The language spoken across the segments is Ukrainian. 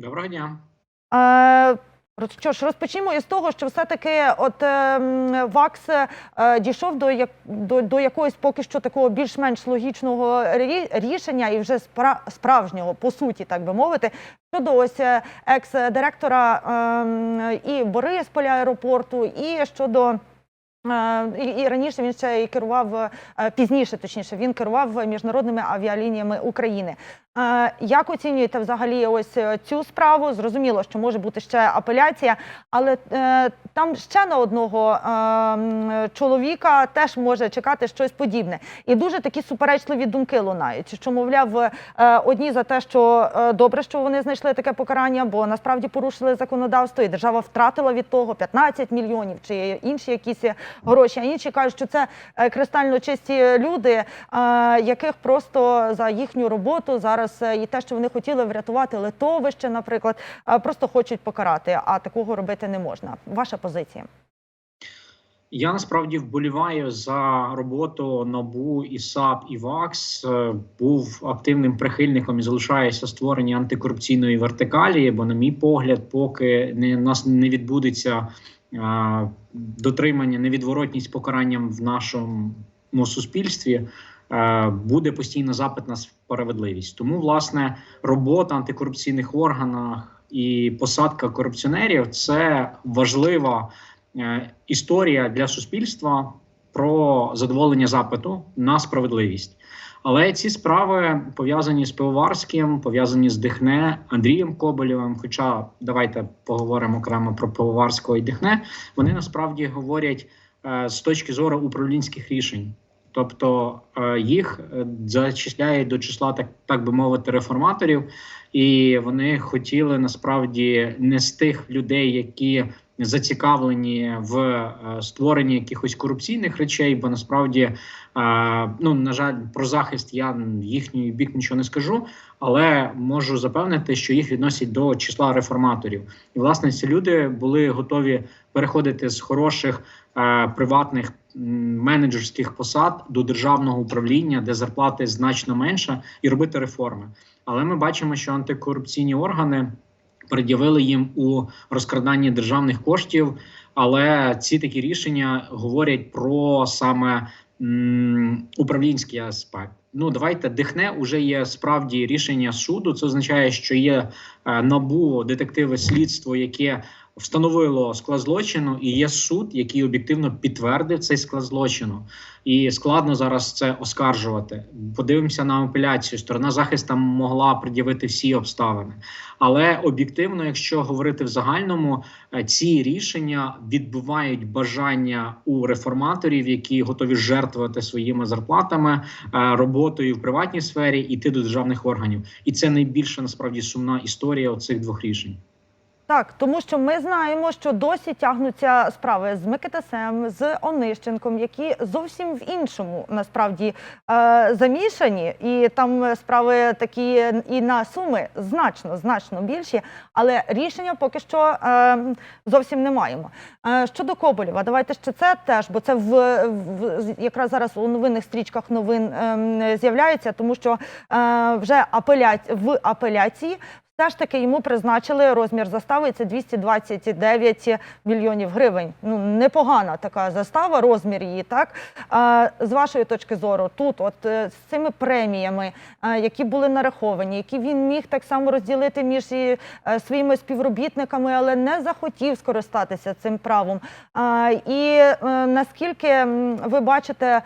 Доброго дня. Е, що ж, розпочнімо із того, що все-таки от е, ВАКС е, дійшов до, як, до, до якогось поки що такого більш-менш логічного рі- рішення і вже спра, справжнього, по суті, так би мовити, щодо ось е, екс-директора е, і Борисполя аеропорту, і щодо. Е, І, і раніше він ще і керував е, пізніше, точніше, він керував міжнародними авіалініями України. Як оцінюєте взагалі ось е, цю справу? Зрозуміло, що може бути ще апеляція, але е, там ще на одного е, чоловіка теж може чекати щось подібне. І дуже такі суперечливі думки лунають. Що мовляв, одні за те, що добре, що вони знайшли таке покарання, бо насправді порушили законодавство, і держава втратила від того 15 мільйонів чи інші якісь гроші. А інші кажуть, що це кристально чисті люди, яких просто за їхню роботу зараз е, і те, що вони хотіли врятувати литовище, наприклад, е, просто хочуть покарати. А такого робити не можна. Ваша позиція? Я насправді вболіваю за роботу НАБУ і САП і ВАКС. Е, Був активним прихильником і залишаюся створення антикорупційної вертикалі. Бо, на мій погляд, поки не нас не відбудеться а, дотримання невідворотність покаранням в нашому суспільстві. Е, Буде постійно запит на справедливість. Тому, власне, робота антикорупційних органах і посадка корупціонерів це важлива е, історія для суспільства про задоволення запиту на справедливість. Але ці справи пов'язані з Пивоварським, пов'язані з Дихне Андрієм Коболєвим. Хоча давайте поговоримо окремо про Пивоварського і Дихне. Вони насправді говорять е, з точки зору управлінських рішень. Тобто е, їх е, зачисляють до числа, так, так би мовити, реформаторів, і вони хотіли насправді не з тих людей, які зацікавлені в е, створенні якихось корупційних речей, бо насправді, ну на жаль, про захист я їхній бік нічого не скажу, але можу запевнити, що їх відносять до числа реформаторів. І власне ці люди були готові переходити з хороших приватних менеджерських посад до державного управління, де зарплати значно менша, і робити реформи. Але ми бачимо, що антикорупційні органи пред'явили їм у розкраданні державних коштів. Але ці такі рішення говорять про саме м, управлінський аспект. Ну давайте дихне уже є справді рішення суду. Це означає, що є е, набу детективи слідство, яке встановило склад злочину, і є суд, який об'єктивно підтвердив цей склад злочину. І складно зараз це оскаржувати. Подивимося на апеляцію. Сторона захисту могла пред'явити всі обставини, але об'єктивно, якщо говорити в загальному, е, ці рішення відбувають бажання у реформаторів, які готові жертвувати своїми зарплатами, е, роботою в приватній сфері, іти до державних органів. І це найбільша насправді сумна історія оцих двох рішень. Так, тому що ми знаємо, що досі тягнуться справи з Микитасем, з Онищенком, які зовсім в іншому насправді е, замішані, і там справи такі і на суми значно значно більші, але рішення поки що е, зовсім не маємо. Е, щодо Коболєва, давайте ще це теж, бо це в, в якраз зараз у новинних стрічках новин е, з'являється, тому що вже апеляці в апеляції. Все ж таки йому призначили розмір застави, це 229 мільйонів гривень. Ну непогана така застава, розмір її. Так а, з вашої точки зору, тут, от е, з цими преміями, е, які були нараховані, які він міг так само розділити між е, своїми співробітниками, але не захотів скористатися цим правом. А, і наскільки ви бачите,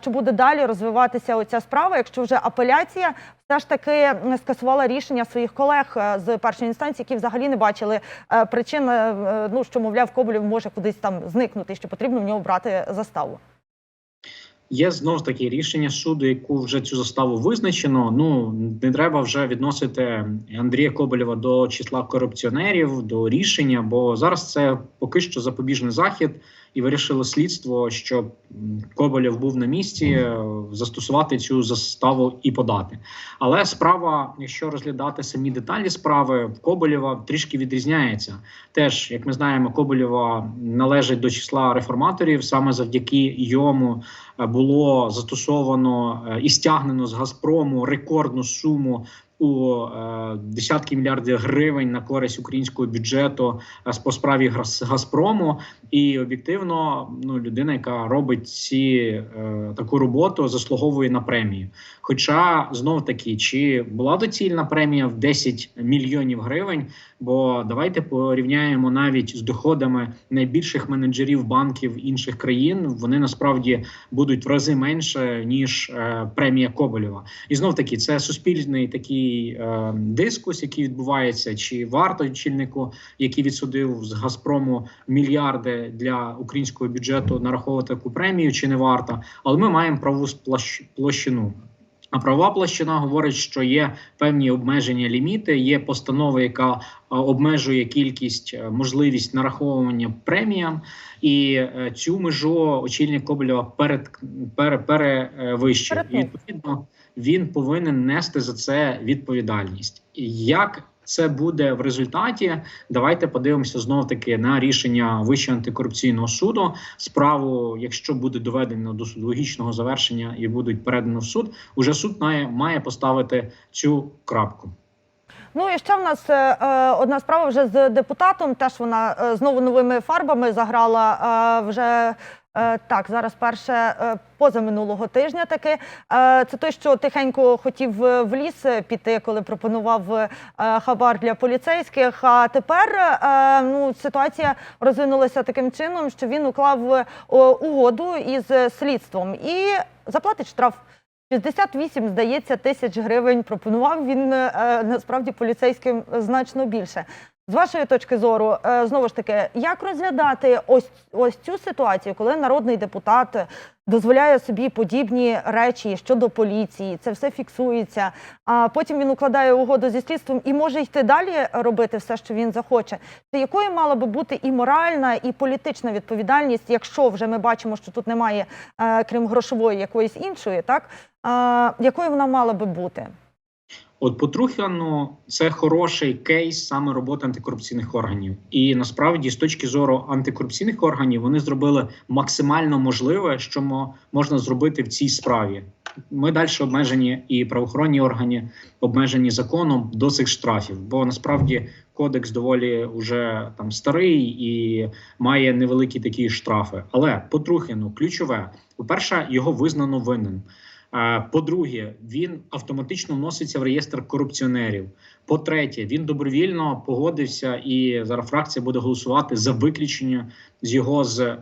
що буде далі розвиватися оця справа, якщо вже апеляція все ж таки скасувала рішення своїх колег е, з першої інстанції, які взагалі не бачили е, причин, е, ну що мовляв, Коболєв може кудись там зникнути, що потрібно в нього брати заставу. Є знов таки рішення суду, яку вже цю заставу визначено. Ну не треба вже відносити Андрія Коболєва до числа корупціонерів, до рішення, бо зараз це поки що запобіжний захід, і вирішило слідство, що Коболєв був на місці, е, застосувати цю заставу і подати. Але справа, якщо розглядати самі деталі справи, в Коболєва трішки відрізняється. Теж, як ми знаємо, Коболєва належить до числа реформаторів, саме завдяки йому е, було застосовано е, і стягнено з Газпрому рекордну суму у е, десятки мільярдів гривень на користь українського бюджету е, по справі Газ- Газпрому. І об'єктивно, ну людина, яка робить ці е, таку роботу, заслуговує на премію. Хоча знов таки, чи була доцільна премія в 10 мільйонів гривень? Бо давайте порівняємо навіть з доходами найбільших менеджерів банків інших країн. Вони насправді будуть в рази менше ніж премія Коболєва. І знов таки це суспільний такий е, дискус, який відбувається, чи варто очільнику, який відсудив з Газпрому мільярди для українського бюджету, нараховувати таку премію, чи не варто. Але ми маємо праву сплощ- площину. А права площина говорить, що є певні обмеження ліміти. Є постанова, яка е, обмежує кількість е, можливість нараховування преміям, і е, цю межу очільник Коболєва перед пере, перевищив. І відповідно він повинен нести за це відповідальність. Як це буде в результаті? Давайте подивимося знов таки на рішення Вищого антикорупційного суду. Справу, якщо буде доведено до логічного завершення і будуть передано в суд, уже суд має, має поставити цю крапку. Ну і ще в нас е, е, одна справа вже з депутатом. Теж вона е, знову новими фарбами заграла вже. Е, Так, зараз перше е, позаминулого тижня таки. Е, Це той, що тихенько хотів в ліс піти, коли пропонував хабар для поліцейських. А тепер ну, ситуація розвинулася таким чином, що він уклав угоду із слідством і заплатить штраф. 68, здається, тисяч гривень пропонував він насправді поліцейським значно більше. З вашої точки зору, е, знову ж таки, як розглядати ось ось цю ситуацію, коли народний депутат дозволяє собі подібні речі щодо поліції, це все фіксується. А потім він укладає угоду зі слідством і може йти далі робити все, що він захоче. Це якою мала би бути і моральна, і політична відповідальність, якщо вже ми бачимо, що тут немає, е, крім грошової, якоїсь іншої, так якою вона мала би бути? От по Трухану це хороший кейс саме роботи антикорупційних органів. І насправді, з точки зору антикорупційних органів, вони зробили максимально можливе, що мо- можна зробити в цій справі. Ми далі обмежені, і правоохоронні органи обмежені законом до цих штрафів. Бо насправді кодекс доволі вже там старий і має невеликі такі штрафи. Але по Трухіну ключове, по-перше, його визнано винним. По-друге, він автоматично вноситься в реєстр корупціонерів. По-третє, він добровільно погодився, і зараз фракція буде голосувати за виключення з його з е,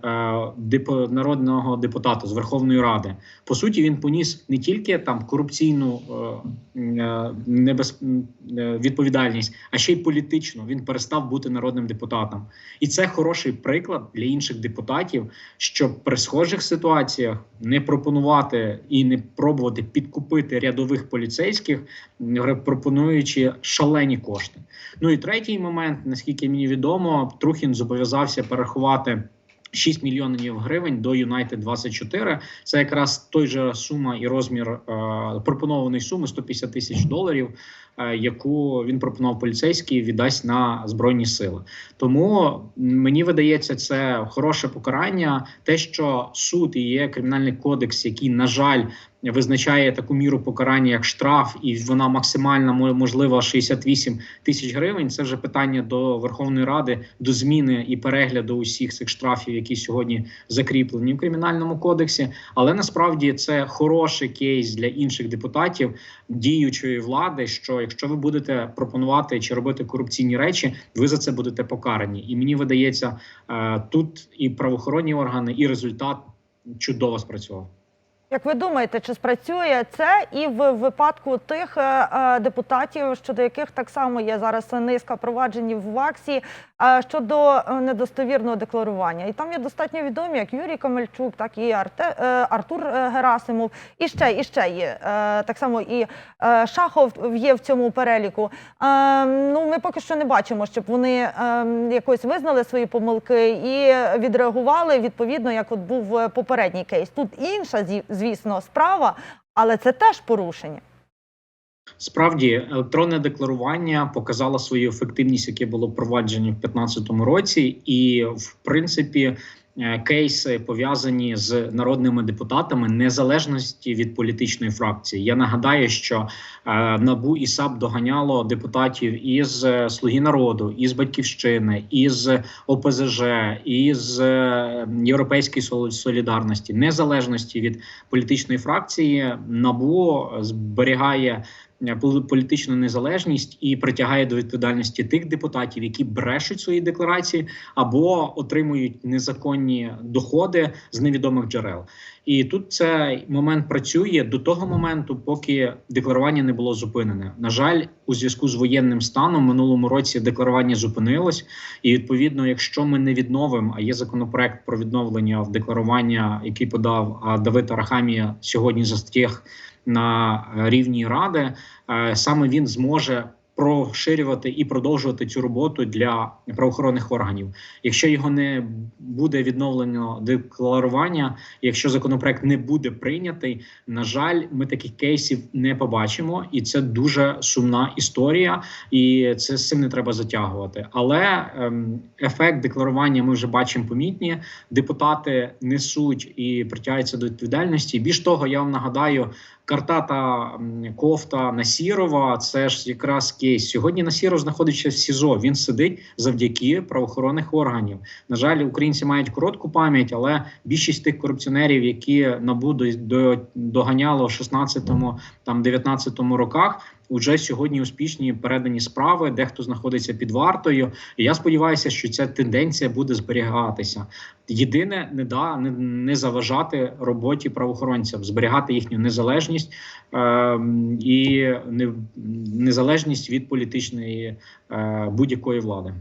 депо, народного депутата з Верховної Ради. По суті, він поніс не тільки там корупційну е, е, небез, е, відповідальність, а ще й політичну. Він перестав бути народним депутатом. І це хороший приклад для інших депутатів, щоб при схожих ситуаціях не пропонувати і не пробувати підкупити рядових поліцейських, пропонуючи шалені кошти. Ну і третій момент, наскільки мені відомо, Трухін зобов'язався перерахувати. 6 мільйонів гривень до Юнайтед 24 Це якраз той же сума і розмір е, пропонованої суми 150 тисяч доларів, е, яку він пропонував поліцейський віддасть на збройні сили. Тому мені видається це хороше покарання. Те, що суд і є кримінальний кодекс, який на жаль визначає таку міру покарання, як штраф, і вона максимальна мо- можлива 68 тисяч гривень. Це вже питання до Верховної Ради до зміни і перегляду усіх цих штрафів, які сьогодні закріплені в кримінальному кодексі. Але насправді це хороший кейс для інших депутатів діючої влади. Що якщо ви будете пропонувати чи робити корупційні речі, ви за це будете покарані. І мені видається, е, тут і правоохоронні органи, і результат чудово спрацював. Як ви думаєте, чи спрацює це і в випадку тих е, е, депутатів, щодо яких так само є зараз низка проваджень в ВАКСі е, щодо недостовірного декларування? І там є достатньо відомі, як Юрій Камельчук, так і Арте, Артур Герасимов, і ще, і ще є так само і Шахов є в цьому переліку. Ну, ми поки що не бачимо, щоб вони якось визнали свої помилки і відреагували відповідно, як от був попередній кейс. Тут інша зі- звісно справа, але це теж порушення. Справді, електронне декларування показало свою ефективність, яке було впроваджено в 2015 році, і в принципі. Е, кейси пов'язані з народними депутатами незалежності від політичної фракції. Я нагадаю, що е, набу і САП доганяло депутатів із е, Слуги народу, із батьківщини, із ОПЗЖ, із Європейської Сол- солідарності, незалежності від політичної фракції. Набу зберігає політичну незалежність і притягає до відповідальності тих депутатів, які брешуть свої декларації або отримують незаконні доходи з невідомих джерел. І тут цей момент працює до того моменту, поки декларування не було зупинене. На жаль, у зв'язку з воєнним станом минулому році декларування зупинилось, і відповідно, якщо ми не відновимо, а є законопроект про відновлення в декларування, який подав Давид Арахамія сьогодні застіг на рівні ради, е, саме він зможе. Розширювати і продовжувати цю роботу для правоохоронних органів. Якщо його не буде відновлено декларування, якщо законопроект не буде прийнятий, на жаль, ми таких кейсів не побачимо, і це дуже сумна історія, і це з цим не треба затягувати. Але ем, ефект декларування ми вже бачимо помітні. Депутати несуть і притягаються до відповідальності. Більш того, я вам нагадаю. Картата кофта Насірова це ж якраз кейс. Сьогодні Насіров знаходиться в СІЗО. Він сидить завдяки правоохоронних органів. На жаль, українці мають коротку пам'ять, але більшість тих корупціонерів, які набу до, до, доганяло в 16-му, там 19-му роках, вже сьогодні успішні передані справи. Дехто знаходиться під вартою. І я сподіваюся, що ця тенденція буде зберігатися. Єдине не да не, не заважати роботі правоохоронцям, зберігати їхню незалежність е, і не, незалежність від політичної е, будь-якої влади.